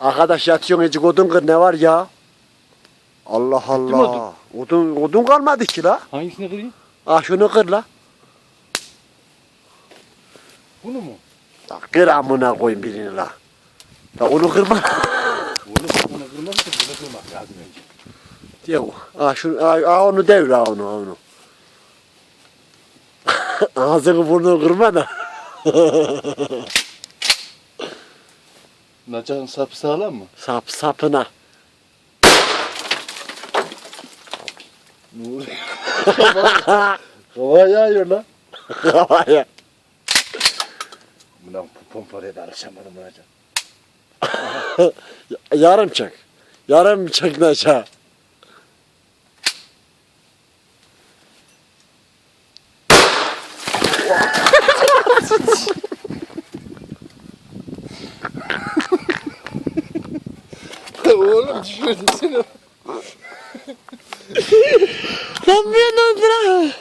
Arkadaş yatıyorsun ecik odun kır ne var ya? Allah mi Allah. Odun, odun kalmadı ki la. Hangisini kırayım? Ah şunu kır la. Bunu mu? La kır amına koyun birini la. La onu kırma. Onu, onu kırmak için bunu kırmak lazım önce. Yok. Ah şunu ah, ah onu devir ah onu ah onu. Ağzını burnunu kırma da. Nacan sapı sağlam mı? Sap sapına. Nuri. Hava yağıyor lan. Havaya. Bundan pompalaya da alışamadım Nacan. Yarım çek. Yarım çek ne aşağı. Oğlum düşürdün seni. Lan bir yandan bırak.